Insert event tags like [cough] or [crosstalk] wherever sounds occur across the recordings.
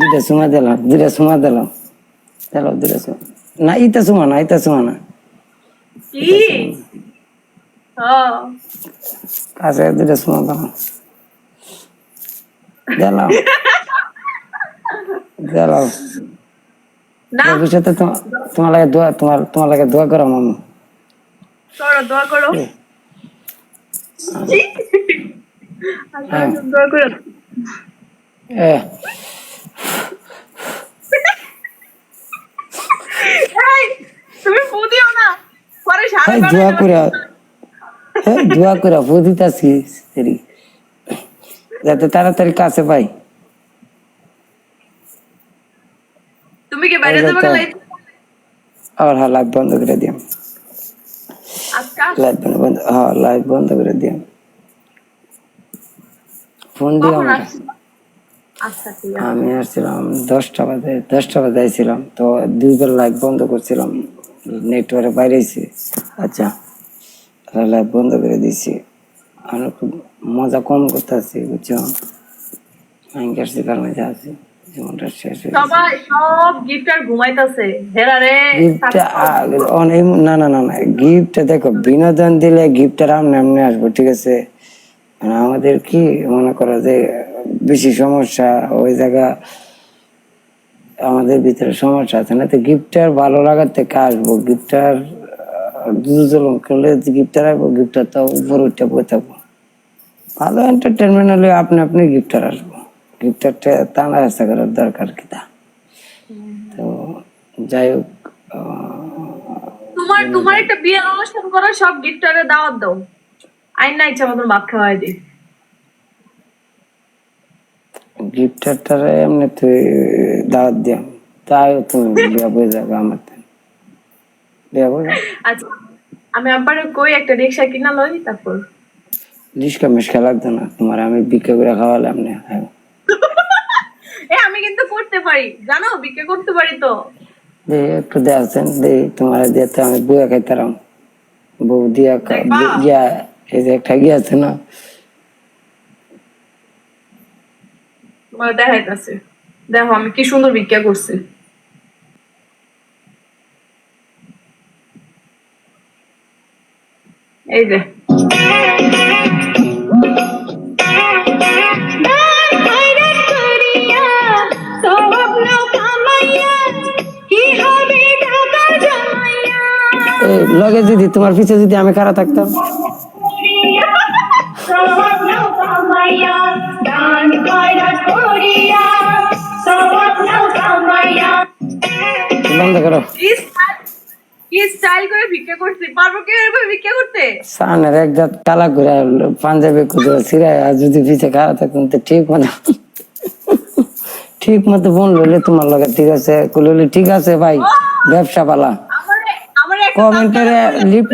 দুইটা সুমা দিলাম দুইটা সুমা দিলাম দিলাম দুইটা সুমা। না ইটা সুমা না ইটা সুমা না। কাছে দুইটা সুমা দিলাম দিলাম দিলাম ভবিষ্যতে তোমার লাগে দোয়া তোমার তোমার লাগে করো করো। দোয়া করো এ এই, তুমি ফু দিও না। পরে সারা দোয়া করে এই দোয়া করে যাতে তাড়াতাড়ি কাছে পাই। তুমি কি বাইরে যাবে লাইট আবার হ্যাঁ লাইভ বন্ধ করে দিয়াম। আজকা লাইভ বন্ধ হ্যাঁ লাইভ বন্ধ করে দিয়াম। ফোন আসছো? আচ্ছা আমি আসছিলাম দশটা বাজে দশটা বাজে আইছিলাম তো দুইবার লাইভ বন্ধ করছিলাম। নেটওয়ার্কে বাইরেছি। আচ্ছা। লাইভ বন্ধ করে দিছি আমি খুব মজা কম করতেছি বুঝছ? আমি আসছি তার মাঝে জীবনটা শেষ হয়ে সবাই সব গিফটার ঘুমাইতাছে। হেরা রে গিফটটা অনেক না না না না গিফটটা দেখো বিনোদন দিলে গিফটের আমনে আমনে আসব ঠিক আছে? আমাদের কি মনে করো যে বেশি সমস্যা ওই জায়গা আমাদের ভিতরে সমস্যা আছে না তো গিফটার ভালো লাগার থেকে আসব। গিফটার দুজন করলে গিফটার আসব গিফটার তো উপরে উঠে বই থাকব। ভালো এন্টারটেনমেন্ট হলে আপনি আপনি গিফটার আসব। গিফটারটা টানা রাস্তা করার দরকার কিতা তো? যাই হোক তোমার তোমার একটা বিয়ের অনুষ্ঠান করো সব গিফটারে দাওয়াত দাও। আইন না ইচ্ছা মতন ভাত খাওয়াই দিই এমনি তুই দাওয়াত তাই তুমি বিয়া বয়ে যাবে আমার। বিয়া বয়ে আচ্ছা আমি আব্বারে কই একটা রিক্সা কিনা লই তারপর? রিস্কা মিস্কা লাগতো না তোমার আমি বিক্রি করে খাওয়ালাম না। [laughs] এ আমি কিন্তু করতে পারি জানো বিক্রি করতে পারি তো। দে একটু দেখছেন দে তোমার দিয়ে তো আমি বইয়া খাইতাম বউ দিয়া গিয়া এই যে একটা গিয়া আছে না তোমার দেখাইতেছে দেখো আমি কি সুন্দর ভিক্ষা করছি। এই যে। এই লগে যদি তোমার পিছে যদি আমি খারাপ থাকতাম। করো। কি স্টাইল করে ভিক্ষা করছি। পারব কি এরকম ভিক্ষা করতে? সানের এক জাত কালা করে পাঞ্জাবি কুদো সিরায় আর যদি পিছে খারাপ থাকতাম তো ঠিক মতো ঠিক মতো বোন লইলে তোমার লগে ঠিক আছে কুললে ঠিক আছে ভাই ব্যবসা পালা। কমেন্টের লিপ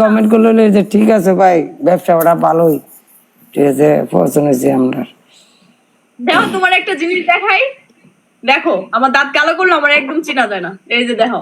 কমেন্ট করলে যে ঠিক আছে ভাই ব্যবসা ওটা ভালোই। ঠিক আছে পছন্দ হয়েছে আমরা। দেখো তোমার একটা জিনিস দেখাই। দেখো আমার দাঁত কালো করল আমার একদম চেনা যায় না। এই যে দেখো।